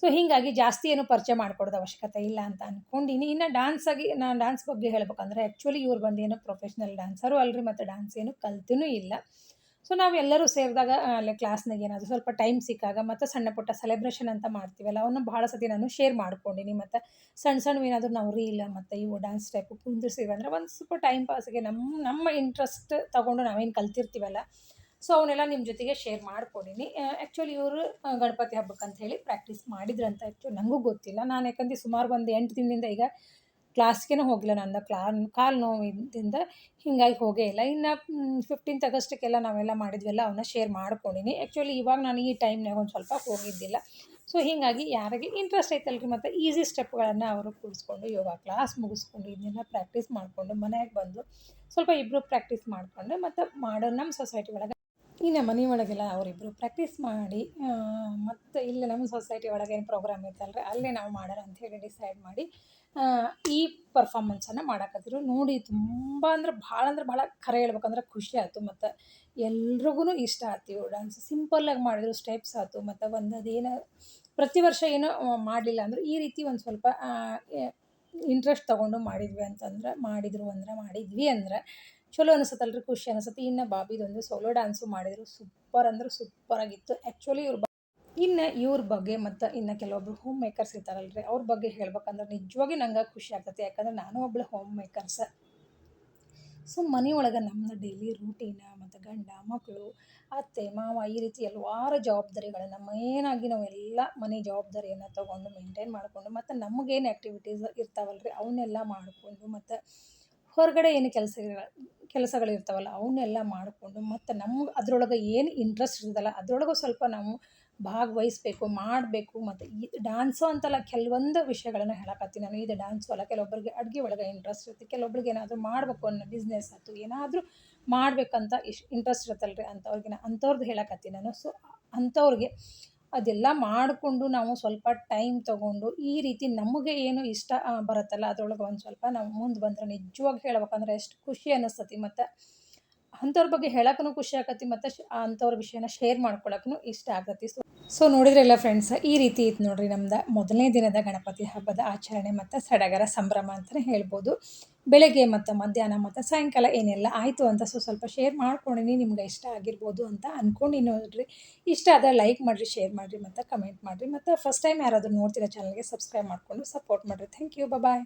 ಸೊ ಹೀಗಾಗಿ ಜಾಸ್ತಿ ಏನು ಪರಿಚಯ ಮಾಡಿಕೊಡೋದು ಅವಶ್ಯಕತೆ ಇಲ್ಲ ಅಂತ ಅಂದ್ಕೊಂಡಿನಿ ಇನ್ನು ಡ್ಯಾನ್ಸ್ ಆಗಿ ನಾನು ಡ್ಯಾನ್ಸ್ ಬಗ್ಗೆ ಹೇಳ್ಬೇಕಂದ್ರೆ ಆ್ಯಕ್ಚುಲಿ ಇವ್ರು ಬಂದು ಏನು ಪ್ರೊಫೆಷ್ನಲ್ ಡ್ಯಾನ್ಸರು ಅಲ್ರಿ ಮತ್ತು ಡ್ಯಾನ್ಸ್ ಏನು ಕಲ್ತೂ ಇಲ್ಲ. ಸೊ ನಾವೆಲ್ಲರೂ ಸೇರಿದಾಗ ಅಲ್ಲೇ ಕ್ಲಾಸ್ನಾಗ ಏನಾದರೂ ಸ್ವಲ್ಪ ಟೈಮ್ ಸಿಕ್ಕಾಗ ಮತ್ತು ಸಣ್ಣ ಪುಟ್ಟ ಸೆಲೆಬ್ರೇಷನ್ ಅಂತ ಮಾಡ್ತೀವಲ್ಲ ಅವನ್ನ ಭಾಳ ಸತಿ ನಾನು ಶೇರ್ ಮಾಡ್ಕೊಂಡಿನಿ. ಮತ್ತು ಸಣ್ಣ ಸಣ್ಣ ಏನಾದರೂ ನಾವು ರೀಲ್ ಮತ್ತು ಇವು ಡ್ಯಾನ್ಸ್ ಟೈಪು ಕುಂದಿರ್ಸಿವಿ ಅಂದರೆ ಒಂದು ಸ್ವಲ್ಪ ಟೈಮ್ ಪಾಸ್ಗೆ ನಮ್ಮ ನಮ್ಮ ಇಂಟ್ರೆಸ್ಟ್ ತೊಗೊಂಡು ನಾವೇನು ಕಲ್ತಿರ್ತೀವಲ್ಲ ಸೊ ಅವನ್ನೆಲ್ಲ ನಿಮ್ಮ ಜೊತೆಗೆ ಶೇರ್ ಮಾಡ್ಕೊಡೀನಿ. ಆ್ಯಕ್ಚುಲಿ ಇವರು ಗಣಪತಿ ಹಬ್ಬಕ್ಕೆ ಅಂತ ಹೇಳಿ ಪ್ರಾಕ್ಟೀಸ್ ಮಾಡಿದ್ರಂತ ಆ್ಯಕ್ಚುಲಿ ನನಗೂ ಗೊತ್ತಿಲ್ಲ. ನಾನು ಯಾಕಂದರೆ ಸುಮಾರು ಒಂದು ಎಂಟು ದಿನದಿಂದ ಈಗ ಕ್ಲಾಸ್ಗೇನೆ ಹೋಗಿಲ್ಲ ನನ್ನ ಕ್ಲಾ, ಕಾಲು ನೋವಿಂದ ಹೀಗಾಗಿ ಹೋಗೇ ಇಲ್ಲ. ಇನ್ನು ಫಿಫ್ಟೀನ್ತ್ ಆಗಸ್ಟಿಗೆಲ್ಲ ನಾವೆಲ್ಲ ಮಾಡಿದ್ವಲ್ಲ, ಅವನ್ನ ಶೇರ್ ಮಾಡ್ಕೊಂಡೀನಿ. ಆ್ಯಕ್ಚುಲಿ ಇವಾಗ ನಾನು ಈ ಟೈಮ್ನಾಗ ಒಂದು ಸ್ವಲ್ಪ ಹೋಗಿದ್ದಿಲ್ಲ. ಸೊ ಹೀಗಾಗಿ ಯಾರಿಗೆ ಇಂಟ್ರೆಸ್ಟ್ ಐತಲ್ರಿ ಮತ್ತು ಈಸಿ ಸ್ಟೆಪ್ಗಳನ್ನು ಅವರು ಕೂಡಿಸ್ಕೊಂಡು ಯೋಗ ಕ್ಲಾಸ್ ಮುಗಿಸ್ಕೊಂಡು, ಇದನ್ನೆಲ್ಲ ಪ್ರಾಕ್ಟೀಸ್ ಮಾಡಿಕೊಂಡು ಮನೆಗೆ ಬಂದು ಸ್ವಲ್ಪ ಇಬ್ಬರು ಪ್ರಾಕ್ಟೀಸ್ ಮಾಡಿಕೊಂಡು, ಮತ್ತು ಮಾಡೋ ನಮ್ಮ ಸೊಸೈಟಿ ಒಳಗೆ ಇನ್ನು ಮನೆ ಒಳಗೆಲ್ಲ ಅವರಿಬ್ಬರು ಪ್ರಾಕ್ಟೀಸ್ ಮಾಡಿ ಮತ್ತು ಇಲ್ಲಿ ನಮ್ಮ ಸೊಸೈಟಿ ಒಳಗೆ ಏನು ಪ್ರೋಗ್ರಾಮ್ ಇತ್ತಲ್ರಿ, ಅಲ್ಲೇ ನಾವು ಮಾಡೋಣ ಅಂಥೇಳಿ ಡಿಸೈಡ್ ಮಾಡಿ ಈ ಪರ್ಫಾರ್ಮೆನ್ಸನ್ನು ಮಾಡಾಕತ್ತಿದ್ರು. ನೋಡಿ, ತುಂಬ ಅಂದ್ರೆ ಭಾಳ ಅಂದ್ರೆ ಭಾಳ ಖರೆ ಹೇಳ್ಬೇಕಂದ್ರೆ ಖುಷಿ ಆಯ್ತು ಮತ್ತು. ಎಲ್ರಿಗೂ ಇಷ್ಟ ಆಯ್ತು ಡ್ಯಾನ್ಸ್ ಸಿಂಪಲ್ಲಾಗಿ ಮಾಡಿದ್ರು ಸ್ಟೆಪ್ಸ್ ಆಯ್ತು ಮತ್ತು ಒಂದು ಅದೇನು ಪ್ರತಿ ವರ್ಷ ಏನೋ ಮಾಡಲಿಲ್ಲ ಅಂದ್ರೆ ಈ ರೀತಿ ಒಂದು ಸ್ವಲ್ಪ ಇಂಟ್ರೆಸ್ಟ್ ತೊಗೊಂಡು ಮಾಡಿದ್ವಿ ಅಂತಂದ್ರೆ, ಮಾಡಿದರು ಅಂದ್ರೆ ಮಾಡಿದ್ವಿ ಅಂದ್ರೆ ಚಲೋ ಅನಿಸುತ್ತಲ್ರಿ, ಖುಷಿ ಅನಿಸುತ್ತೆ. ಇನ್ನು ಬಾಬಿದೊಂದು ಸೋಲೋ ಡ್ಯಾನ್ಸು ಮಾಡಿದರು ಸೂಪರ್ ಅಂದ್ರೆ ಸೂಪರಾಗಿತ್ತು ಆ್ಯಕ್ಚುಲಿ ಇವ್ರ ಇನ್ನು ಇವ್ರ ಬಗ್ಗೆ ಮತ್ತು ಇನ್ನು ಕೆಲವೊಬ್ರು ಹೋಮ್ ಮೇಕರ್ಸ್ ಇರ್ತಾರಲ್ರಿ, ಅವ್ರ ಬಗ್ಗೆ ಹೇಳ್ಬೇಕಂದ್ರೆ ನಿಜವಾಗಿ ನಂಗೆ ಖುಷಿ ಆಗ್ತೈತೆ. ಯಾಕಂದ್ರೆ ನಾನು ಒಬ್ಬಳು ಹೋಮ್ ಮೇಕರ್ಸ ಸೊ ಮನೆ ನಮ್ಮ ಡೈಲಿ ರೂಟೀನ ಮತ್ತು ಗಂಡ ಮಕ್ಕಳು ಅತ್ತೆ, ಮಾವ ಈ ರೀತಿ ಹಲವಾರು ಜವಾಬ್ದಾರಿಗಳನ್ನು ಮೇನಾಗಿ ನಾವು ಎಲ್ಲ ಮನೆ ಜವಾಬ್ದಾರಿಯನ್ನು ತೊಗೊಂಡು ಮೇಂಟೈನ್ ಮಾಡಿಕೊಂಡು ಮತ್ತು ನಮಗೇನು ಆ್ಯಕ್ಟಿವಿಟೀಸ್ ಇರ್ತಾವಲ್ರಿ ಅವನ್ನೆಲ್ಲ ಮಾಡಿಕೊಂಡು ಮತ್ತು ಹೊರಗಡೆ ಏನು ಕೆಲಸ ಕೆಲಸಗಳು ಇರ್ತಾವಲ್ಲ ಅವನ್ನೆಲ್ಲ ಮಾಡಿಕೊಂಡು ಮತ್ತು ನಮ್ಗೆ ಅದ್ರೊಳಗೆ ಏನು ಇಂಟ್ರೆಸ್ಟ್ ಇರ್ತದಲ್ಲ, ಅದರೊಳಗೆ ಸ್ವಲ್ಪ ನಾವು ಭಾಗವಹಿಸ್ಬೇಕು, ಮಾಡಬೇಕು ಮತ್ತು ಈ ಡ್ಯಾನ್ಸು ಅಂತಲ್ಲ ಕೆಲವೊಂದು ವಿಷಯಗಳನ್ನು ಹೇಳಕತ್ತೀನಿ ನಾನು. ಇದು ಡ್ಯಾನ್ಸು ಅಲ್ಲ ಕೆಲವೊಬ್ಬರಿಗೆ ಅಡುಗೆ ಒಳಗೆ ಇಂಟ್ರೆಸ್ಟ್ ಇರುತ್ತೆ, ಕೆಲವೊಬ್ರಿಗೆ ಏನಾದರೂ ಮಾಡಬೇಕು ಅನ್ನೋ ಬಿಸ್ನೆಸ್ ಆಯಿತು, ಏನಾದರೂ ಮಾಡಬೇಕಂತ ಇಶ್ ಇಂಟ್ರೆಸ್ಟ್ ಇರುತ್ತಲ್ಲ ರೀ ಅಂಥವ್ರಿಗೆ ಅಂಥವ್ರದ್ದು ಹೇಳಕತ್ತೀನಿ ನಾನು. ಸೊ ಅಂಥವ್ರಿಗೆ ಅದೆಲ್ಲ ಮಾಡಿಕೊಂಡು ನಾವು ಸ್ವಲ್ಪ ಟೈಮ್ ತಗೊಂಡು ಈ ರೀತಿ ನಮಗೆ ಏನು ಇಷ್ಟ ಬರುತ್ತಲ್ಲ ಅದರೊಳಗೆ ಒಂದು ಸ್ವಲ್ಪ ನಾವು ಮುಂದೆ ಬಂದ್ರೆ ನಿಜವಾಗಿ ಹೇಳ್ಬೇಕಂದ್ರೆ ಎಷ್ಟು ಖುಷಿ ಅನ್ನಿಸ್ತತಿ ಮತ್ತು ಅಂಥವ್ರ ಬಗ್ಗೆ ಹೇಳಕ್ಕೂ ಖುಷಿ ಆಗತ್ತೆ ಮತ್ತು ಅಂಥವ್ರ ವಿಷಯನ ಶೇರ್ ಮಾಡ್ಕೊಳಕ್ಕೂ ಇಷ್ಟ ಆಗತ್ತೆ. ಸೊ ಸೊ ನೋಡಿದ್ರಲ್ಲ ಫ್ರೆಂಡ್ಸ್ ಈ ರೀತಿ ಇತ್ತು ನೋಡ್ರಿ ನಮ್ದು ಮೊದಲನೇ ದಿನದ ಗಣಪತಿ ಹಬ್ಬದ ಆಚರಣೆ ಮತ್ತು ಸಡಗರ ಸಂಭ್ರಮ ಅಂತಲೇ ಹೇಳ್ಬೋದು. ಬೆಳಗ್ಗೆ ಮತ್ತು ಮಧ್ಯಾಹ್ನ ಮತ್ತು ಸಾಯಂಕಾಲ ಏನೆಲ್ಲ ಆಯಿತು ಅಂತ ಸೊ ಸ್ವಲ್ಪ ಶೇರ್ ಮಾಡ್ಕೊಂಡಿನಿ, ನಿಮ್ಗೆ ಇಷ್ಟ ಆಗಿರ್ಬೋದು ಅಂತ ಅಂದ್ಕೊಂಡು ನೋಡ್ರಿ. ಇಷ್ಟ ಆದರೆ ಲೈಕ್ ಮಾಡಿರಿ ಶೇರ್ ಮಾಡಿರಿ ಮತ್ತು ಕಮೆಂಟ್ ಮಾಡಿರಿ. ಮತ್ತು ಫಸ್ಟ್ ಟೈಮ್ ಯಾರಾದರೂ ನೋಡ್ತೀರಾ ಚಾನಲ್ಗೆ ಸಬ್ಸ್ಕ್ರೈಬ್ ಮಾಡಿಕೊಂಡು ಸಪೋರ್ಟ್ ಮಾಡಿರಿ. Thank you bye